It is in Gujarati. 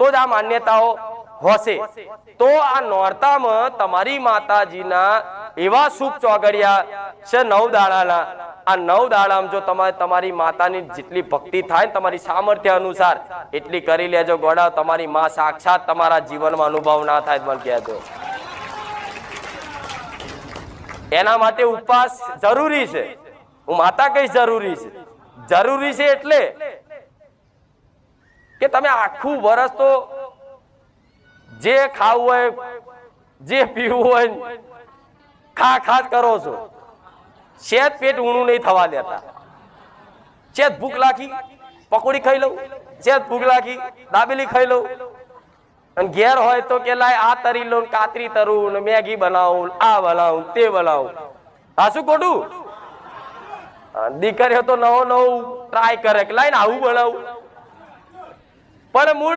તો જ આ માન્યતાઓ હોશે. તો આ નોરતામાં તમારી માતાજીના એવા શુભ ચોગડિયા છે નવ દાડાના. આ નવ દાડામાં જો તમારે તમારી માતાની જેટલી ભક્તિ થાય તમારી સામર્થ્ય અનુસાર, એટલી કરી લેજો ગોડા. તમારી માં સાક્ષાત તમારા જીવનમાં અનુભવ ના થાય મને કહેજો. એના માટે ઉપવાસ જરૂરી છે. હું માતા કઈ જરૂરી છે. જરૂરી છે એટલે કે તમે આખું વર્ષ તો જે ખાવું હોય, જે પીવું હોય, ખા ખા કરો છો. શેત પેટ ઊણું નહીં થવા દેતા. શેત ભૂખ લાખી પકોડી ખાઈ લઉં. શેત ભૂખ લાખી દાબેલી ખાઈ લઉં. અને ઘેર હોય તો કે લાય, આ તરી લો ને કાતરી તરું ને મેગી બનાવું ને આ બનાવું, તે બનાવું. હા, શું ખોટું? દીકરીઓ તો નવો નવું ટ્રાય કરે કે લાઈને આવું બનાવું. మన మూడు